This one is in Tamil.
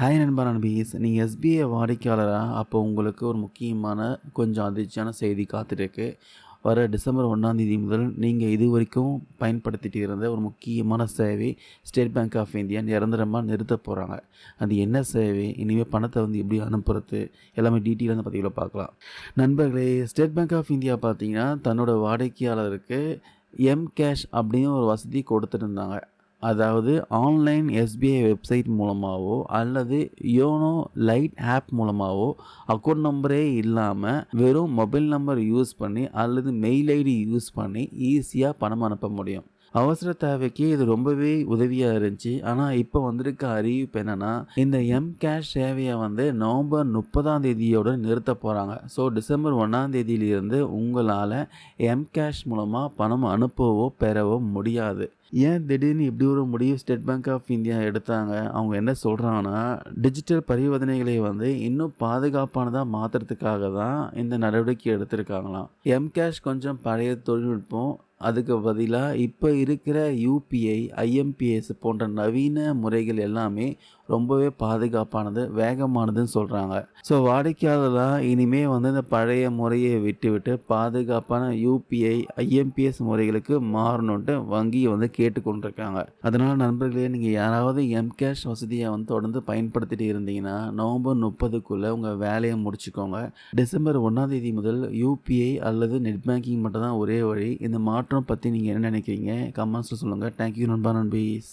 ஹாய் நண்பா நண்பீஸ். நீங்கள் எஸ்பிஐ வாடிக்கையாளராக அப்போ உங்களுக்கு ஒரு முக்கியமான கொஞ்சம் அதிர்ச்சியான செய்தி காத்திருக்கு. வர டிசம்பர் ஒன்றாந்தேதி முதல் நீங்கள் இது வரைக்கும் பயன்படுத்திட்டு இருந்த ஒரு முக்கியமான சேவை ஸ்டேட் பேங்க் ஆஃப் இந்தியா நிரந்தரமாக நிறுத்த போகிறாங்க அது என்ன சேவை? இனிமேல் பணத்தை வந்து எப்படி அனுப்புறது? எல்லாமே டீட்டெயிலாக வந்து பதிவில் பார்க்கலாம். நண்பர்களே ஸ்டேட் பேங்க் ஆஃப் இந்தியா பார்த்தீங்கன்னா தன்னோட வாடிக்கையாளருக்கு எம் கேஷ் அப்படின்னு ஒரு வசதி கொடுத்துருந்தாங்க அதாவது ஆன்லைன் எஸ்பிஐ வெப்சைட் மூலமாகவோ அல்லது யோனோ லைட் ஆப் மூலமாகவோ அக்கௌண்ட் நம்பரே இல்லாமல் வெறும் மொபைல் நம்பர் யூஸ் பண்ணி அல்லது மெயில் ஐடி யூஸ் பண்ணி ஈஸியாக பணம் அனுப்ப முடியும். அவசர தேவைக்கு இது ரொம்பவே உதவியாக இருந்துச்சு. ஆனால் இப்போ வந்திருக்க அறிவிப்பு என்னென்னா இந்த எம் கேஷ் சேவையை வந்து நவம்பர் முப்பதாம் தேதியோடு நிறுத்த போகிறாங்க ஸோ டிசம்பர் ஒன்றாம் தேதியிலிருந்து உங்களால் எம் கேஷ் மூலமாக பணம் அனுப்பவோ பெறவோ முடியாது. ஏன் திடீர்னு இப்படி ஒரு முடிவு ஸ்டேட் பேங்க் ஆஃப் இந்தியா எடுத்தாங்க? அவங்க என்ன சொல்கிறாங்கன்னா டிஜிட்டல் பரிவர்த்தனைகளை வந்து இன்னும் பாதுகாப்பானதாக மாற்றுறதுக்காக தான் இந்த நடவடிக்கை எடுத்திருக்காங்களாம். எம் கேஷ் கொஞ்சம் பழைய தொழில்நுட்பம் அதுக்கு பதிலாக இப்போ இருக்கிற யூபிஐ ஐஎம்பிஎஸ் போன்ற நவீன முறைகள் எல்லாமே ரொம்பவே பாதுகாப்பானது வேகமானதுன்னு சொல்கிறாங்க ஸோ வாடிக்கையாளராக இனிமே வந்து இந்த பழைய முறையை விட்டுவிட்டு பாதுகாப்பான யூபிஐ ஐஎம்பிஎஸ் முறைகளுக்கு மாறணுன்ட்டு வங்கியை வந்து கேட்டுக்கொண்டிருக்காங்க. அதனால் நண்பர்களே நீங்கள் யாராவது எம்கேஷ் வசதியை வந்து தொடர்ந்து பயன்படுத்திட்டு இருந்தீங்கன்னா நவம்பர் முப்பதுக்குள்ளே உங்கள் வேலையை முடிச்சுக்கோங்க. டிசம்பர் ஒன்றாம் தேதி முதல் யூபிஐ அல்லது நெட் பேங்கிங் மட்டும் தான் ஒரே வழி. இந்த மாற்றம் பற்றி நீங்கள் என்ன நினைக்கிறீங்க? கமெண்ட்ஸில் சொல்லுங்கள் தேங்க்யூ நண்பா நண்பீஸ்.